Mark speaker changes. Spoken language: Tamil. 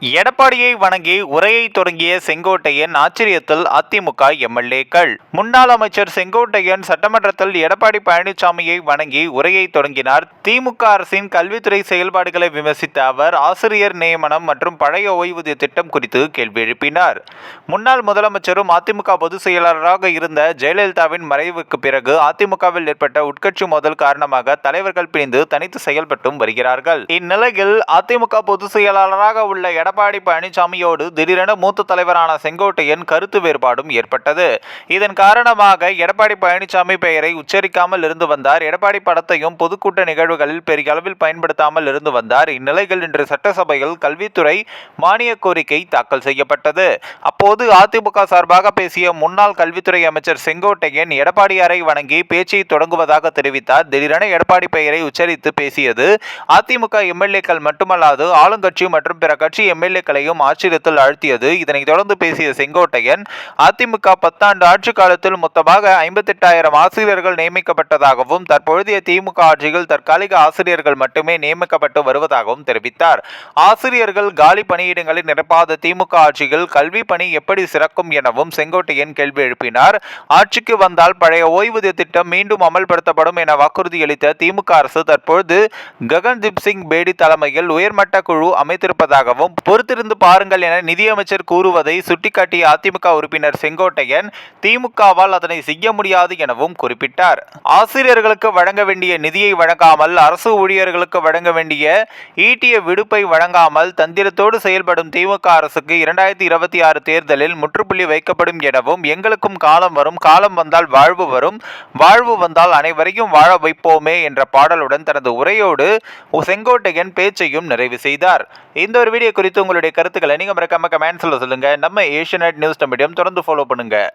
Speaker 1: எடப்பாடியை வணங்கி உரையை தொடங்கிய செங்கோட்டையன் ஆச்சரியத்தில் அதிமுக எம்எல்ஏக்கள். முன்னாள் அமைச்சர் செங்கோட்டையன் சட்டமன்றத்தில் எடப்பாடி பழனிசாமியை வணங்கி உரையை தொடங்கினார். திமுக அரசின் கல்வித்துறை செயல்பாடுகளை விமர்சித்த அவர் ஆசிரியர் நியமனம் மற்றும் பழைய ஓய்வூதிய திட்டம் குறித்து கேள்வி எழுப்பினார். முன்னாள் முதலமைச்சரும் அதிமுக பொதுச் செயலாளராக இருந்த ஜெயலலிதாவின் மறைவுக்கு பிறகு அதிமுகவில் ஏற்பட்ட உட்கட்சி மோதல் காரணமாக தலைவர்கள் பிரிந்து தனித்து செயல்பட்டும் வருகிறார்கள். இந்நிலையில் அதிமுக பொதுச் செயலாளராக உள்ள எடப்பாடி பழனிசாமியோடு திடீரென மூத்த தலைவரான செங்கோட்டையன் கருத்து வேறுபாடும் ஏற்பட்டது. இதன் காரணமாக எடப்பாடி பழனிசாமி பெயரை உச்சரிக்காமல் இருந்து வந்தார். எடப்பாடி படத்தையும் பொதுக்கூட்ட நிகழ்வுகளில் பெரிய அளவில் பயன்படுத்தாமல் இருந்து வந்தார். இந்நிலையில் இன்று சட்டசபையில் கல்வித்துறை மானிய கோரிக்கை தாக்கல் செய்யப்பட்டது. அப்போது அதிமுக சார்பாக பேசிய முன்னாள் கல்வித்துறை அமைச்சர் செங்கோட்டையன் எடப்பாடியாரை வணங்கி பேச்சை தொடங்குவதாக தெரிவித்தார். திடீரென எடப்பாடி பெயரை உச்சரித்து பேசியது அதிமுக எம்எல்ஏக்கள் மட்டுமல்லாது ஆளுங்கட்சி மற்றும் பிற கட்சி எம்எல்ஏக்களையும் ஆச்சரியத்தில் ஆழ்த்தியது. இதனைத் தொடர்ந்து பேசிய செங்கோட்டையன் அதிமுக பத்தாண்டு ஆட்சி காலத்தில் மொத்தமாக ஐம்பத்தெட்டாயிரம் ஆசிரியர்கள் நியமிக்கப்பட்டதாகவும் தற்பொழுதைய திமுக ஆட்சியில் தற்காலிக ஆசிரியர்கள் மட்டுமே நியமிக்கப்பட்டு வருவதாகவும் தெரிவித்தார். ஆசிரியர்கள் காலி பணியிடங்களை நிரப்பாத திமுக ஆட்சியில் கல்வி பணி எப்படி சிறக்கும் எனவும் செங்கோட்டையன் கேள்வி எழுப்பினார். ஆட்சிக்கு வந்தால் பழைய ஓய்வூதிய திட்டம் மீண்டும் அமல்படுத்தப்படும் என வாக்குறுதியளித்த திமுக அரசு தற்பொழுது ககன்தீப் சிங் பேடி தலைமையில் உயர்மட்ட குழு அமைத்திருப்பதாகவும் பொறுத்திருந்து பாருங்கள் என நிதியமைச்சர் கூறுவதை சுட்டிக்காட்டிய அதிமுக உறுப்பினர் செங்கோட்டையன் திமுகவால் அதனை செய்ய முடியாது எனவும் குறிப்பிட்டார். ஆசிரியர்களுக்கு வழங்க வேண்டிய நிதியை வழங்காமல் அரசு ஊழியர்களுக்கு வழங்க வேண்டிய ஈட்டிய விடுப்பை வழங்காமல் தந்திரத்தோடு செயல்படும் திமுக அரசுக்கு இரண்டாயிரத்தி இருபத்தி ஆறு தேர்தலில் முற்றுப்புள்ளி வைக்கப்படும் எனவும் எங்களுக்கும் காலம் வரும் காலம் வந்தால் வாழ்வு வரும் வாழ்வு வந்தால் அனைவரையும் வாழ வைப்போமே என்ற பாடலுடன் தனது உரையோடு செங்கோட்டையன் பேச்சையும் நிறைவு செய்தார். இந்த ஒரு வீடியோ குறித்து உங்களுடைய கருத்துக்களை நீங்க மறக்காம கமெண்ட்ஸில் சொல்லுங்க. நம்ம ஏஷியநெட் நியூஸ் மீடியம் தொடர்ந்து ஃபாலோ பண்ணுங்க.